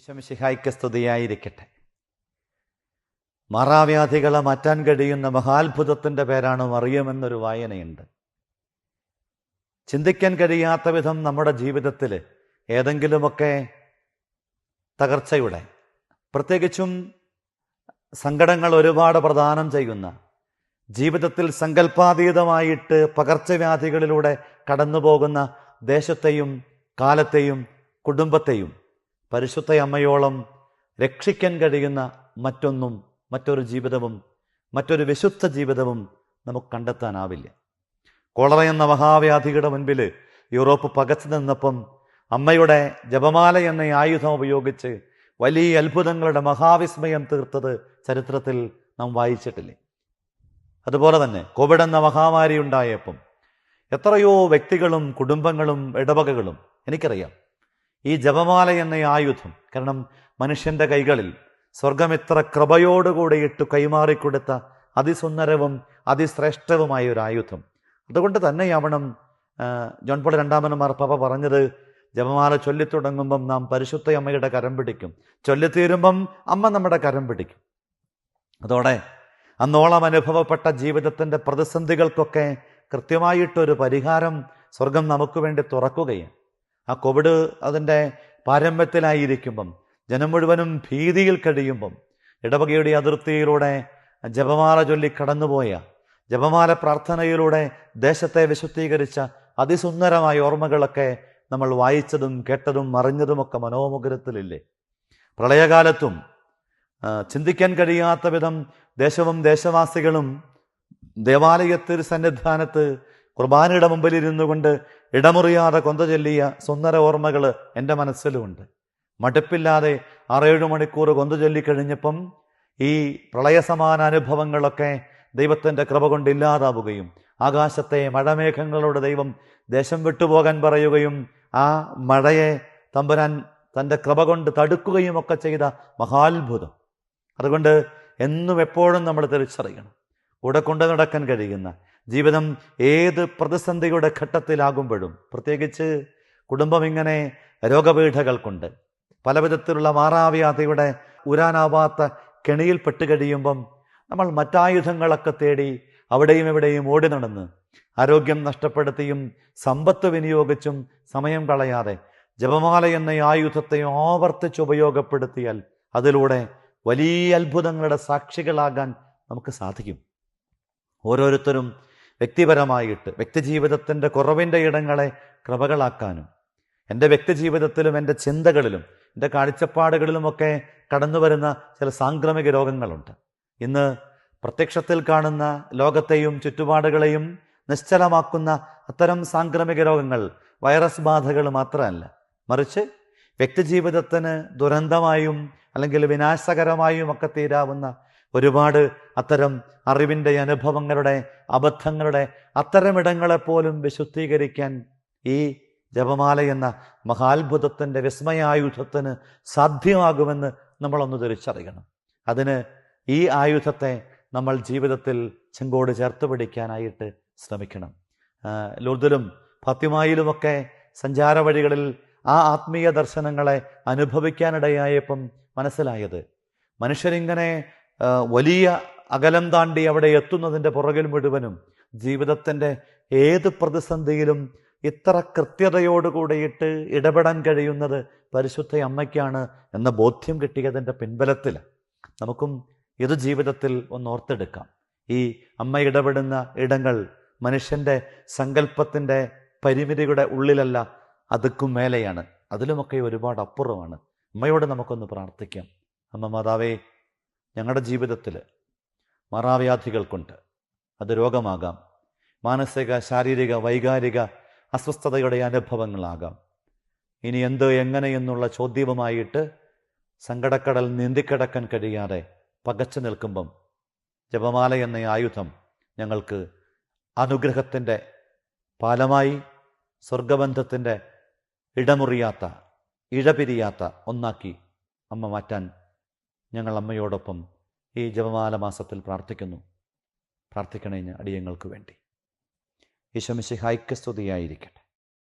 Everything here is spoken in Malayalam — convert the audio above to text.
ഈശോമിശിഹായ്ക്ക് സ്തുതിയായിരിക്കട്ടെ. മാറാവ്യാധികളെ മാറ്റാൻ കഴിയുന്ന മഹാത്ഭുതത്തിന്റെ പേരാണ് മറിയമെന്നൊരു വായനയുണ്ട്. ചിന്തിക്കാൻ കഴിയാത്ത വിധം നമ്മുടെ ജീവിതത്തിൽ ഏതെങ്കിലുമൊക്കെ തകർച്ചയുടെ പ്രത്യേകിച്ചും സങ്കടങ്ങൾ ഒരുപാട് പ്രദാനം ചെയ്യുന്ന ജീവിതത്തിൽ സങ്കല്പാതീതമായിട്ട് പകർച്ചവ്യാധികളിലൂടെ കടന്നു പോകുന്ന ദേശത്തെയും കാലത്തെയും കുടുംബത്തെയും പരിശുദ്ധ അമ്മയോളം രക്ഷിക്കാൻ കഴിയുന്ന മറ്റൊന്നും മറ്റൊരു ജീവിതവും മറ്റൊരു വിശുദ്ധ ജീവിതവും നമുക്ക് കണ്ടെത്താനാവില്ല. കോളറ എന്ന മഹാവ്യാധിയുടെ മുൻപിൽ യൂറോപ്പ് പകച്ചു നിന്നപ്പം അമ്മയുടെ ജപമാല എന്ന ആയുധം ഉപയോഗിച്ച് വലിയ അത്ഭുതങ്ങളുടെ മഹാവിസ്മയം തീർത്തത് ചരിത്രത്തിൽ നാം വായിച്ചിട്ടില്ലേ? അതുപോലെ തന്നെ കോവിഡ് എന്ന മഹാമാരി ഉണ്ടായപ്പം എത്രയോ വ്യക്തികളും കുടുംബങ്ങളും ഇടവകകളും എനിക്കറിയാം. ഈ ജപമാല എന്ന ആയുധം കാരണം മനുഷ്യന്റെ കൈകളിൽ സ്വർഗം ഇത്ര കൃപയോടുകൂടെ ഇട്ട് കൈമാറിക്കൊടുത്ത അതിസുന്ദരവും അതിശ്രേഷ്ഠവുമായ ഒരു ആയുധം. അതുകൊണ്ട് ആ, ജോൺ പോൾ രണ്ടാമൻ മാർപ്പാപ്പ പറഞ്ഞത് ജപമാല ചൊല്ലിത്തുടങ്ങുമ്പം നാം പരിശുദ്ധ അമ്മയുടെ കരം പിടിക്കും. ചൊല്ലിത്തീരുമ്പം അമ്മ നമ്മുടെ കരം പിടിക്കും. അതോടെ അന്നോളം അനുഭവപ്പെട്ട ജീവിതത്തിന്റെ പ്രതിസന്ധികൾക്കൊക്കെ കൃത്യമായിട്ടൊരു പരിഹാരം സ്വർഗം നമുക്ക് വേണ്ടി തുറക്കുകയാണ്. ആ കോവിഡ് അതിന്റെ പാരമ്യത്തിലായിരിക്കുമ്പം ജനം മുഴുവനും ഭീതിയിൽ കഴിയുമ്പം ഇടവകയുടെ അതിർത്തിയിലൂടെ ജപമാല ചൊല്ലി കടന്നുപോയ ജപമാല പ്രാർത്ഥനയിലൂടെ ദേശത്തെ വിശുദ്ധീകരിച്ച അതിസുന്ദരമായ ഓർമ്മകളൊക്കെ നമ്മൾ വായിച്ചതും കേട്ടതും അറിഞ്ഞതുമൊക്കെ മനോമുഖരത്തിലില്ലേ പ്രളയകാലത്തും ചിന്തിക്കാൻ കഴിയാത്ത വിധം ദേശവും ദേശവാസികളും ദേവാലയത്തിൽ സന്നിധാനത്ത് കുർബാനയുടെ മുമ്പിൽ ഇരുന്നു കൊണ്ട് ഇടമുറിയാതെ കൊന്ത ചൊല്ലിയ സുന്ദര ഓർമ്മകൾ എന്റെ മനസ്സിലുമുണ്ട് മടുപ്പില്ലാതെ ആറേഴു മണിക്കൂർ കൊന്ത ചൊല്ലിക്കഴിഞ്ഞപ്പം ഈ പ്രളയസമാന അനുഭവങ്ങളൊക്കെ ദൈവത്തിന്റെ കൃപ കൊണ്ടില്ലാതാവുകയും ആകാശത്തെ മഴമേഘങ്ങളോട് ദൈവം ദേശം വിട്ടുപോകാൻ പറയുകയും ആ മഴയെ തമ്പുരാൻ തന്റെ കൃപ കൊണ്ട് തടുക്കുകയും ഒക്കെ ചെയ്ത മഹാത്ഭുതം. അതുകൊണ്ട് എന്നും എപ്പോഴും നമ്മൾ തിരിച്ചറിയണം. കൂടെ കൊണ്ടു നടക്കാൻ കഴിയുന്ന ജീവിതം ഏത് പ്രതിസന്ധിയുടെ ഘട്ടത്തിലാകുമ്പോഴും പ്രത്യേകിച്ച് കുടുംബം ഇങ്ങനെ രോഗപീഠകൾ കൊണ്ട് പല വിധത്തിലുള്ള മാറാവ്യാധിയുടെ ഉരാനാവാത്ത കെണിയിൽ പെട്ട് കഴിയുമ്പം നമ്മൾ മറ്റായുധങ്ങളൊക്കെ തേടി അവിടെയും എവിടെയും ഓടി നടന്ന് ആരോഗ്യം നഷ്ടപ്പെടുത്തിയും സമ്പത്ത് വിനിയോഗിച്ചും സമയം കളയാതെ ജപമാല എന്ന ആയുധത്തെ ആവർത്തിച്ച് ഉപയോഗപ്പെടുത്തിയാൽ അതിലൂടെ വലിയ അത്ഭുതങ്ങളുടെ സാക്ഷികളാകാൻ നമുക്ക് സാധിക്കും. ഓരോരുത്തരും വ്യക്തിപരമായിട്ട് വ്യക്തിജീവിതത്തിന്റെ കുറവിന്റെ ഇടങ്ങളെ കൃപകളാക്കാനും എന്റെ വ്യക്തിജീവിതത്തിലും എന്റെ ചിന്തകളിലും എന്റെ കാഴ്ചപ്പാടുകളിലുമൊക്കെ കടന്നു വരുന്ന ചില സാംക്രമിക രോഗങ്ങളുണ്ട്. ഇന്ന് പ്രത്യക്ഷത്തിൽ കാണുന്ന ലോകത്തെയും ചുറ്റുപാടുകളെയും നിശ്ചലമാക്കുന്ന അത്തരം സാംക്രമിക രോഗങ്ങൾ വൈറസ് ബാധകൾ മാത്രമല്ല. മറിച്ച് വ്യക്തിജീവിതത്തിന് ദുരന്തമായും അല്ലെങ്കിൽ വിനാശകരമായും ഒക്കെ തീരാവുന്ന ഒരുപാട് അത്തരം അറിവിന്റെ അനുഭവങ്ങളുടെ അബദ്ധങ്ങളുടെ അത്തരമിടങ്ങളെപ്പോലും വിശുദ്ധീകരിക്കാൻ ഈ ജപമാല എന്ന മഹാത്ഭുതത്തിന്റെ വിസ്മയായുധത്തിന് സാധ്യമാകുമെന്ന് നമ്മളൊന്ന് തിരിച്ചറിയണം. അതിന് ഈ ആയുധത്തെ നമ്മൾ ജീവിതത്തിൽ ചെങ്കോട് ചേർത്ത് പിടിക്കാനായിട്ട് ശ്രമിക്കണം. ലൂർദിലും ഫാത്തിമായിലുമൊക്കെ സഞ്ചാര വഴികളിൽ ആ ആത്മീയ ദർശനങ്ങളെ അനുഭവിക്കാനിടയായപ്പം മനസ്സിലായത്. മനുഷ്യരിങ്ങനെ വലിയ അകലം താണ്ടി അവിടെ എത്തുന്നതിന്റെ പുറകിൽ മുഴുവനും ജീവിതത്തിന്റെ ഏത് പ്രതിസന്ധിയിലും ഇത്ര കൃത്യതയോടുകൂടിയിട്ട് ഇടപെടാൻ കഴിയുന്നത് പരിശുദ്ധ അമ്മയ്ക്കാണ് എന്ന ബോധ്യം കിട്ടിയതിന്റെ പിൻബലത്തിൽ നമുക്കും ഇത് ജീവിതത്തിൽ ഒന്ന് ഓർത്തെടുക്കാം. ഈ അമ്മ ഇടപെടുന്ന ഇടങ്ങൾ മനുഷ്യന്റെ സങ്കല്പത്തിന്റെ പരിമിതിയുടെ ഉള്ളിലല്ല അതുക്കും മേലെയാണ്. അതിലുമൊക്കെ ഒരുപാട് അപ്പുറമാണ് അമ്മയോട് നമുക്കൊന്ന് പ്രാർത്ഥിക്കാം. അമ്മ മാതാവേ ഞങ്ങളുടെ ജീവിതത്തിൽ മറാവ്യാധികൾ കൊണ്ട് അത് രോഗമാകാം. മാനസിക ശാരീരിക വൈകാരിക അസ്വസ്ഥതയുടെ അനുഭവങ്ങളാകാം. ഇനി എന്ത് എങ്ങനെ എന്നുള്ള ചോദ്യവുമായിട്ട് സങ്കടക്കടൽ നീന്തിക്കിടക്കാൻ കഴിയാതെ പകച്ചു നിൽക്കുമ്പം ജപമാല എന്ന ആയുധം ഞങ്ങൾക്ക് അനുഗ്രഹത്തിന്റെ പാലമായി സ്വർഗബന്ധത്തിന്റെ ഇടമുറിയാത്ത ഇഴപിരിയാത്ത ഒന്നാക്കി അമ്മ മാറ്റാൻ ഞങ്ങൾ അമ്മയോടൊപ്പം ഈ ജപമാല മാസത്തിൽ പ്രാർത്ഥിക്കുന്നു. പ്രാർത്ഥിക്കണേ അടിയങ്ങൾക്ക് വേണ്ടി. ഈശോമിശിഹായ്ക്ക് സ്തുതിയായിരിക്കട്ടെ.